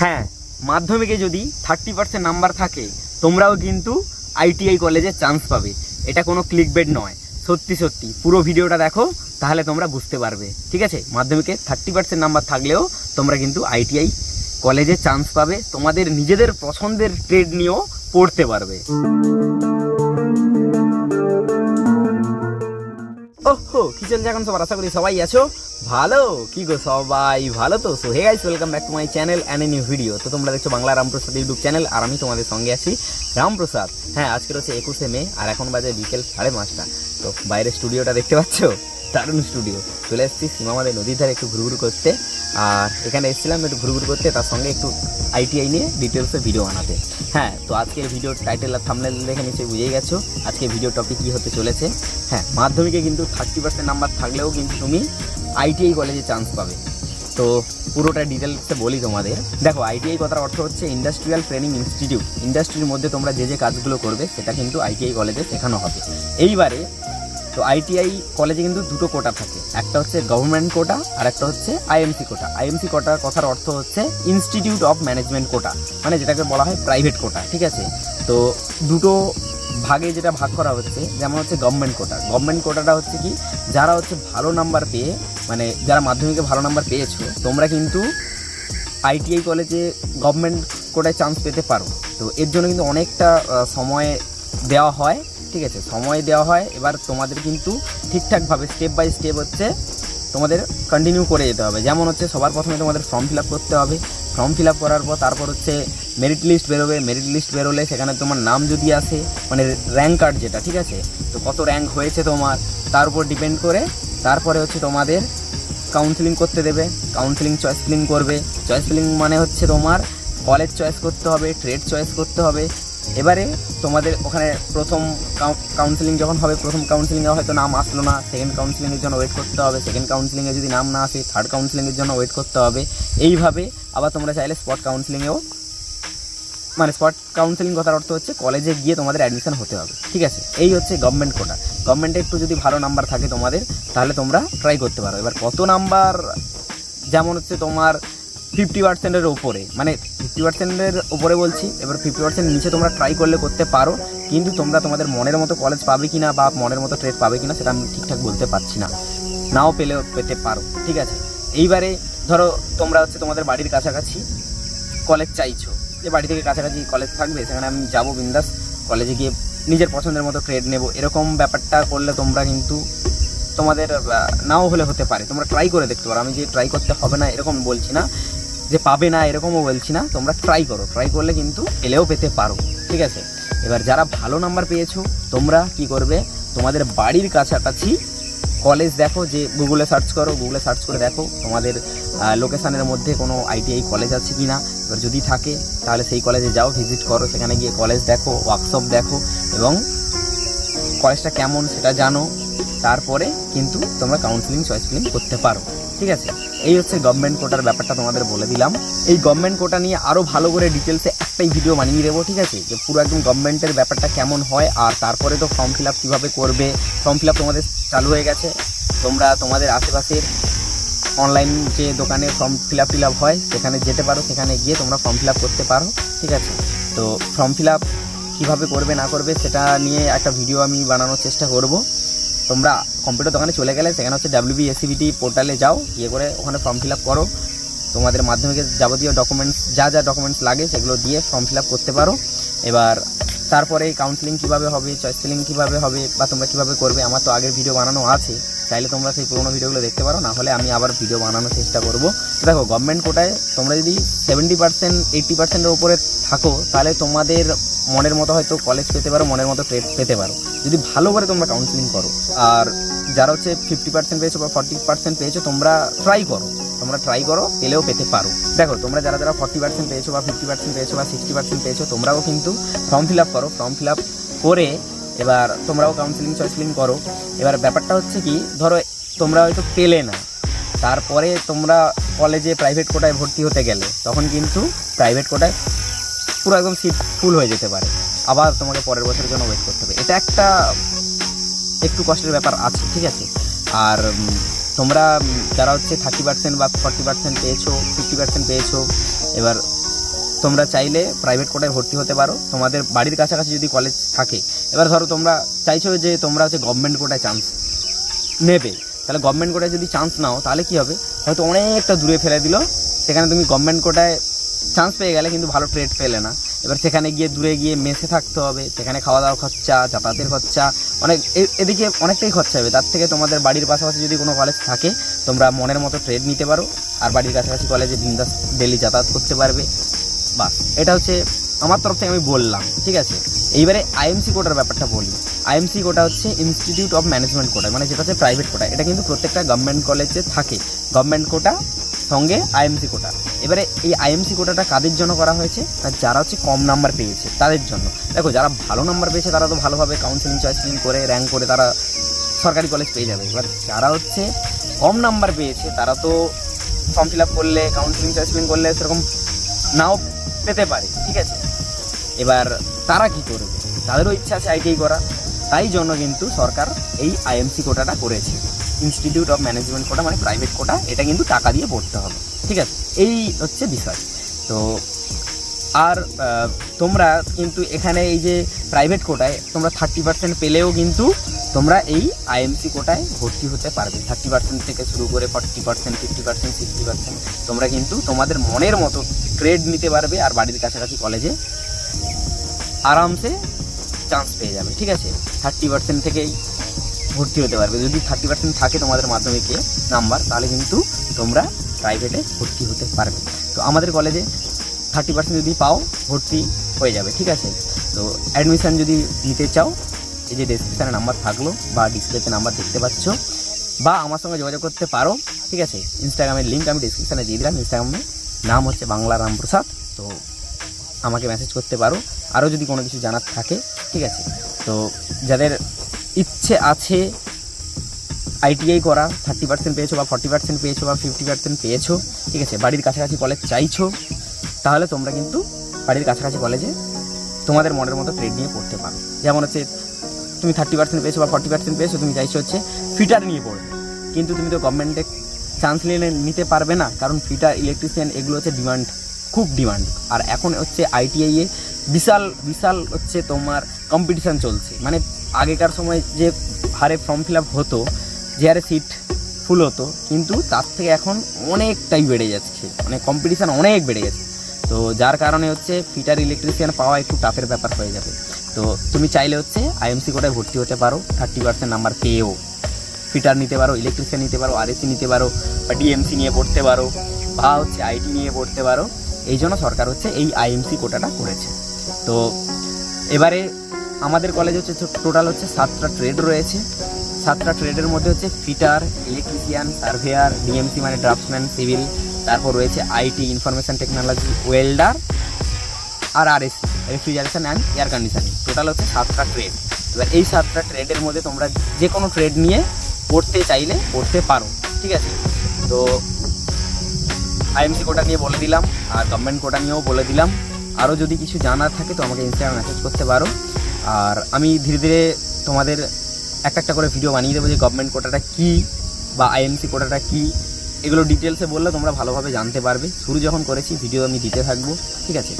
হ্যাঁ মাধ্যমিকে যদি থার্টি পার্সেন্ট নাম্বার থাকে, তোমরাও কিন্তু আইটিআই কলেজে চান্স পাবে। এটা কোনো ক্লিক বেড নয়। সত্যি সত্যি। পুরো ভিডিওটা দেখো, তাহলে তোমরা বুঝতে পারবে। ঠিক আছে? মাধ্যমিকে থার্টি পার্সেন্ট নাম্বার থাকলেও তোমরা কিন্তু আইটিআই কলেজে চান্স পাবে। তোমাদের নিজেদের পছন্দের ট্রেড নিয়েও পড়তে পারবে। ওহো কি চলছে এখন সবার? আশা করি সবাই আছো ভালো। কি গো সবাই ভালো তো? So hey guys welcome back to my channel and new video তো তোমরা দেখছ বাংলা রামপ্রসাদ ইউটিউব চ্যানেল আর আমি তোমাদের সঙ্গে আছি রামপ্রসাদ। হ্যাঁ আজকে হচ্ছে একুশে মে আর এখন বাজে বিকেল সাড়ে পাঁচটা। তো বাইরের স্টুডিওটা দেখতে পাচ্ছ? দারুণ স্টুডিও চলে এসেছি সীমামাদের নদীর ধারে একটু ঘুরঘুর করতে। আর এখানে এসেছিলাম একটু ঘুরঘুর করতে, তার সঙ্গে একটু আইটিআই নিয়ে ডিটেলসে ভিডিও বানাতে। হ্যাঁ তো আজকের ভিডিওর টাইটেল আর থামনেল দেখে নিশ্চয়ই বুঝেই গেছো আজকে ভিডিও টপিক কী হতে চলেছে। হ্যাঁ মাধ্যমিকে কিন্তু থার্টি পার্সেন্ট নাম্বার থাকলেও কিন্তু তুমি আইটিআই কলেজে চান্স পাবে। তো পুরোটা ডিটেলসে বলি তোমাদের। দেখো আইটিআই কথার অর্থ হচ্ছে ইন্ডাস্ট্রিয়াল ট্রেনিং ইনস্টিটিউট ইন্ডাস্ট্রির মধ্যে তোমরা যে যে কাজগুলো করবে, সেটা কিন্তু আইটিআই কলেজে শেখানো হবে। এইবারে তো আইটিআই কলেজে কিন্তু দুটো কোটা থাকে। একটা হচ্ছে গভর্নমেন্ট কোটা আর একটা হচ্ছে আইএমসি কোটা আইএমসি কোটার কথার অর্থ হচ্ছে ইনস্টিটিউট অফ ম্যানেজমেন্ট কোটা মানে যেটাকে বলা হয় প্রাইভেট কোটা ঠিক আছে? তো দুটো ভাগে যেটা ভাগ করা হচ্ছে, যেমন হচ্ছে গভর্নমেন্ট কোটা গভর্নমেন্ট কোটাটা হচ্ছে কি, যারা হচ্ছে ভালো নাম্বার পেয়ে মানে যারা মাধ্যমিকে ভালো নাম্বার পেয়েছ, তোমরা কিন্তু আইটিআই কলেজে গভর্নমেন্ট কোটায় চান্স পেতে পারো। তো এর জন্য কিন্তু অনেকটা সময় দেওয়া হয়। ঠিক আছে, সময় দেওয়া হয়। এবার তোমাদের কিন্তু ঠিকঠাকভাবে স্টেপ বাই স্টেপ হচ্ছে তোমাদের কন্টিনিউ করে যেতে হবে। যেমন হচ্ছে সবার প্রথমে তোমাদের ফর্ম ফিল করতে হবে। ফর্ম ফিল করার পর তারপর হচ্ছে মেরিট লিস্ট বেরোবে। মেরিট লিস্ট বেরোলে সেখানে তোমার নাম যদি আসে মানে র্যাঙ্ক কার্ড যেটা, ঠিক আছে? তো কত র্যাঙ্ক হয়েছে তোমার, তার উপর ডিপেন্ড করে তারপরে হচ্ছে তোমাদের কাউন্সিলিং করতে দেবে। কাউন্সিলিং চয়েস ফিলিং করবে। চয়েস ফিলিং মানে হচ্ছে তোমার কলেজ চয়েস করতে হবে ট্রেড চয়েস করতে হবে। এবারে তোমাদের ওখানে প্রথম কাউন্সিলিং যখন হবে, প্রথম কাউন্সিলিংয়ে হয়তো নাম আসলো না সেকেন্ড কাউন্সিলিংয়ের জন্য ওয়েট করতে হবে সেকেন্ড কাউন্সিলিংয়ে যদি নাম না আসে থার্ড কাউন্সিলিংয়ের জন্য ওয়েট করতে হবে। এইভাবে আবার তোমরা চাইলে স্পট কাউন্সিলিংয়েও মানে স্পট কাউন্সিলিং কথার অর্থ হচ্ছে কলেজে গিয়ে তোমাদের অ্যাডমিশন হতে হবে, ঠিক আছে? এই হচ্ছে গভর্নমেন্ট কোটা গভর্নমেন্টে একটু যদি ভালো নাম্বার থাকে তোমাদের, তাহলে তোমরা ট্রাই করতে পারো। এবার কত নাম্বার যেমন হচ্ছে তোমার ফিফটি পার্সেন্টের ওপরে মানে ফিফটি পার্সেন্টের উপরে বলছি, এবার ফিফটি পার্সেন্ট নিচে তোমরা ট্রাই করলে করতে পারো, কিন্তু তোমরা তোমাদের মনের মতো কলেজ পাবে কি না বা মনের মতো ট্রেড পাবে কি না সেটা আমি ঠিকঠাক বলতে পারছি না। নাও পেলেও পেতে পারো, ঠিক আছে? এইবারে ধরো তোমরা হচ্ছে তোমাদের বাড়ির কাছাকাছি কলেজ চাইছো। যে বাড়ি থেকে কাছাকাছি কলেজ থাকবে, সেখানে আমি যাব বিন্দাস কলেজে গিয়ে নিজের পছন্দের মতো ট্রেড নেব। এরকম ব্যাপারটা করলে তোমরা কিন্তু তোমাদের নাও হলে হতে পারে। তোমরা ট্রাই করে দেখতে পারো। আমি যে ট্রাই করতে হবে না, এরকম বলছি না। যে পাবে না এরকমও বলছি না, তোমরা ট্রাই করো ট্রাই করলে কিন্তু পেলেও পেতে পারো, ঠিক আছে? এবার যারা ভালো নাম্বার পেয়েছ, তোমরা কি করবে? তোমাদের বাড়ির কাছাকাছি কলেজ দেখো, যে গুগলে সার্চ করো গুগলে সার্চ করে দেখো, তোমাদের লোকেশানের মধ্যে কোনো আইটিআই কলেজ আছে কি না এবার যদি থাকে, তাহলে সেই কলেজে যাও ভিজিট করো, সেখানে গিয়ে কলেজ দেখো ওয়ার্কশপ দেখো, এবং কলেজটা কেমন সেটা জানো। তারপরে কিন্তু তোমরা কাউন্সিলিং চয়েস ফিলিং করতে পারো। ঠিক আছে? এই হচ্ছে গভর্নমেন্ট কোটার ব্যাপারটা তোমাদের বলে দিলাম। এই গভর্নমেন্ট কোটা নিয়ে আরও ভালো করে ডিটেলসে একটাই ভিডিও বানিয়ে দেবো, ঠিক আছে? যে পুরো একদম গভর্নমেন্টের ব্যাপারটা কেমন হয়, আর তারপরে তো ফর্ম ফিল আপ কীভাবে করবে? ফর্ম ফিল আপ তোমাদের চালু হয়ে গেছে। তোমরা তোমাদের আশেপাশের অনলাইন যে দোকানে form fill up fill up হয়, সেখানে যেতে পারো, সেখানে গিয়ে তোমরা ফর্ম ফিল আপ করতে পারো, ঠিক আছে? তো ফর্ম ফিল আপ কীভাবে করবে, না করবে, সেটা নিয়ে একটা ভিডিও আমি বানানোর চেষ্টা করব। তোমরা কম্পিউটার দোকানে চলে গেলে সেখানে হচ্ছে ডাব্লিউবি এসিবিটি পোর্টালে যাও, গিয়ে করে ওখানে ফর্ম ফিল আপ করো। তোমাদের মাধ্যমিকের যাবতীয় ডকুমেন্টস যা যা ডকুমেন্টস লাগে সেগুলো দিয়ে ফর্ম ফিল আপ করতে পারো। এবার তারপরে কাউন্সিলিং কীভাবে হবে চয়েস ফিলিং কীভাবে হবে, বা তোমরা কীভাবে করবে, আমার তো আগের ভিডিও বানানো আছে। চাইলে তোমরা সেই পুরোনো ভিডিওগুলো দেখতে পারো, না হলে আমি আবার ভিডিও বানানোর চেষ্টা করব। দেখো গভর্নমেন্ট কোটায় তোমরা যদি সেভেন্টি পার্সেন্ট এইট্টি পার্সেন্টের ওপরে থাকো, তাহলে তোমাদের মনের মতো হয়তো কলেজ পেতে পারো, মনের মতো ট্রেড পেতে পারো। যদি ভালো করে তোমরা কাউন্সিলিং করো, আর যারা হচ্ছে ফিফটি পার্সেন্ট পেয়েছ বা ফর্টি পার্সেন্ট পেয়েছ, তোমরা ট্রাই করো। তোমরা ট্রাই করো, পেলেও পেতে পারো। দেখো, তোমরা যারা যারা ফর্টি পার্সেন্ট পেয়েছ বা ফিফটি পার্সেন্ট পেয়েছ বা সিক্সটি পার্সেন্ট পেয়েছ, তোমরাও কিন্তু ফর্ম ফিল আপ করো। ফর্ম ফিল আপ করে এবার তোমরাও কাউন্সিলিং চয়েসিলিং করো। এবার ব্যাপারটা হচ্ছে কি, ধরো তোমরা হয়তো পেলে না। তারপরে তোমরা কলেজে প্রাইভেট কোটায় ভর্তি হতে গেলে, তখন কিন্তু প্রাইভেট কোটায় পুরো একদম সিট ফুল হয়ে যেতে পারে। আবার তোমাকে পরের বছরের জন্য ওয়েট করতে হবে। এটা একটা একটু কষ্টের ব্যাপার আছে, ঠিক আছে? আর তোমরা যারা হচ্ছে থার্টি পার্সেন্ট বা ফর্টি পার্সেন্ট পেয়েছ ফিফটি পার্সেন্ট পেয়েছ, এবার তোমরা চাইলে প্রাইভেট কোটায় ভর্তি হতে পারো। তোমাদের বাড়ির কাছাকাছি যদি কলেজ থাকে, এবার ধরো তোমরা চাইছো যে তোমরা হচ্ছে গভর্নমেন্ট কোটায় চান্স নেবে। তাহলে গভর্নমেন্ট কোটায় যদি চান্স নাও, তাহলে কি হবে? হয়তো অনেকটা দূরে ফেলে দিল। সেখানে তুমি গভর্নমেন্ট কোটায় চান্স পেয়ে গেলে কিন্তু ভালো ট্রেড পেলে না। এবার সেখানে গিয়ে দূরে গিয়ে মেসে থাকতে হবে, সেখানে খাওয়া দাওয়া খরচা, যাতায়াতের খরচা, অনেক এদিকে অনেকটাই খরচা হবে। তার থেকে তোমাদের বাড়ির পাশাপাশি যদি কোনো কলেজ থাকে, তোমরা মনের মতো ট্রেড নিতে পারো, আর বাড়ির কাছাকাছি কলেজে বিন্দাস ডেলি যাতায়াত করতে পারবে। বাস, এটা হচ্ছে আমার তরফ থেকে আমি বললাম, ঠিক আছে? এইবারে আইএমসি কোটার ব্যাপারটা বলি। আইএমসি কোটা হচ্ছে ইনস্টিটিউট অফ ম্যানেজমেন্ট কোটা মানে যেটা হচ্ছে প্রাইভেট কোটা এটা কিন্তু প্রত্যেকটা গভর্নমেন্ট কলেজে থাকে। গভর্নমেন্ট কোটা সঙ্গে আইএমসি কোটা। এবারে এই আইএমসি কোটাটা কাদের জন্য করা হয়েছে? না যারা হচ্ছে কম নাম্বার পেয়েছে, তাদের জন্য। দেখো, যারা ভালো নাম্বার পেয়েছে, তারা তো ভালোভাবে কাউন্সিলিং চয়েসিং করে র্যাঙ্ক করে তারা সরকারি কলেজ পেয়ে যাবে। এবার যারা হচ্ছে কম নাম্বার পেয়েছে, তারা তো ফর্ম ফিল আপ করলে কাউন্সিলিং চয়েসিং করলে সেরকম নাও পেতে পারে, ঠিক আছে? এবার তারা কি করবে? তাদেরও ইচ্ছা আছে আইটিআই করা। তাই জন্য কিন্তু সরকার এই আইএমসি কোটাটা করেছে। ইনস্টিটিউট অফ ম্যানেজমেন্ট কোটা মানে প্রাইভেট কোটা, এটা কিন্তু টাকা দিয়ে পড়তে হবে। ঠিক আছে? এই হচ্ছে বিষয়। তো আর তোমরা কিন্তু এখানে এই যে প্রাইভেট কোটায় তোমরা থার্টি পার্সেন্ট পেলেও কিন্তু তোমরা এই আইএমসি কোটায় ভর্তি হতে পারবে। থার্টি পার্সেন্ট থেকে শুরু করে forty percent fifty percent sixty percent তোমরা কিন্তু তোমাদের মনের মতো গ্রেড নিতে পারবে আর বাড়ির কাছাকাছি কলেজে আরামসে চান্স পেয়ে যাবে। ঠিক আছে? থার্টি পার্সেন্ট থেকেই ভর্তি হতে পারবে। যদি থার্টি পার্সেন্ট থাকে তোমাদের মাধ্যমিকে নাম্বার, তাহলে কিন্তু তোমরা প্রাইভেটে ভর্তি হতে পারবে। তো আমাদের কলেজে থার্টি পার্সেন্ট যদি পাও, ভর্তি হয়ে যাবে, ঠিক আছে? তো অ্যাডমিশান যদি নিতে চাও, এই যে ডেসক্রিপশানে নাম্বার থাকল বা ডিসপ্লেতে নাম্বার দেখতে পাচ্ছ, বা আমার সঙ্গে যোগাযোগ করতে পারো, ঠিক আছে? ইনস্টাগ্রামের লিঙ্ক আমি ডিসক্রিপশানে দিয়ে দিলাম। ইনস্টাগ্রামে নাম হচ্ছে বাংলা রামপ্রসাদ তো আমাকে মেসেজ করতে পারো। আরও যদি কোনো কিছু জানার থাকে, ঠিক আছে? তো যাদের ইচ্ছে আছে আইটিআই করা থার্টি পার্সেন্ট পেয়েছ বা ফর্টি পার্সেন্ট পেয়েছ বা ফিফটি পার্সেন্ট পেয়েছ, ঠিক আছে? বাড়ির কাছাকাছি কলেজ চাইছো, তাহলে তোমরা কিন্তু বাড়ির কাছাকাছি কলেজে তোমাদের মনের মতো ট্রেড নিয়ে পড়তে পারো। যেমন হচ্ছে, তুমি থার্টি পার্সেন্ট পেয়েছ বা ফর্টি পার্সেন্ট পেয়েছ, তুমি চাইছো হচ্ছে ফিটার নিয়ে পড়বে। কিন্তু তুমি তো গভর্নমেন্টে চান্স নিলে নিতে পারবে না, কারণ ফিটার ইলেকট্রিশিয়ান এগুলো হচ্ছে ডিমান্ড খুব ডিমান্ড আর এখন হচ্ছে আইটিআইয়ে বিশাল বিশাল হচ্ছে তোমার কম্পিটিশান চলছে। মানে আগেকার সময় যে হারে ফর্ম ফিল আপ হতো, যে হারে সিট ফুল হতো, কিন্তু তার থেকে এখন অনেকটাই বেড়ে যাচ্ছে। মানে কম্পিটিশান অনেক বেড়ে গেছে। তো যার কারণে হচ্ছে ফিটার ইলেকট্রিশিয়ান পাওয়া একটু টাফের ব্যাপার হয়ে যাবে। তো তুমি চাইলে হচ্ছে আইএমসি কোটায় ভর্তি হতে পারো থার্টি পার্সেন্ট নাম্বার পেয়েও। ফিটার নিতে পারো ইলেকট্রিশিয়ান নিতে পারো আরএসি নিতে পারো, বা ডিএমসি নিয়ে পড়তে পারো, বা হচ্ছে আইটি নিয়ে পড়তে পারো। এই জন্য সরকার হচ্ছে এই আইএমসি কোটাটা করেছে। তো এবারে আমাদের কলেজে হচ্ছে টোটাল হচ্ছে সাতটা ট্রেড রয়েছে। সাতটা ট্রেডের মধ্যে হচ্ছে ফিটার ইলেকট্রিশিয়ান সার্ভেয়ার ডিএমসি মানে ড্রাফটসম্যান সিভিল তারপর রয়েছে আইটি ইনফরমেশন টেকনোলজি ওয়েল্ডার আর RS refrigeration and air conditioning total হচ্ছে সাতটা ট্রেড এবার এই সাতটা ট্রেডের মধ্যে তোমরা যে কোনো ট্রেড নিয়ে পড়তে চাইলে পড়তে পারো, ঠিক আছে? তো আইএমসি কোটা নিয়ে বলে দিলাম, আর গভর্নমেন্ট কোটা নিয়েও বলে দিলাম। আরও যদি কিছু জানার থাকে তো আমাকে ইনস্টাগ্রাম মেসেজ করতে পারো। আর আমি ধীরে ধীরে তোমাদের একটা একটা করে ভিডিও বানিয়ে দেবো যে গভর্নমেন্ট কোটাটা কী বা আইএমসি কোটাটা কী। এগুলো ডিটেলসে বললে তোমরা ভালোভাবে জানতে পারবে। শুরু যখন করেছি ভিডিও আমি দিতে থাকব, ঠিক আছে?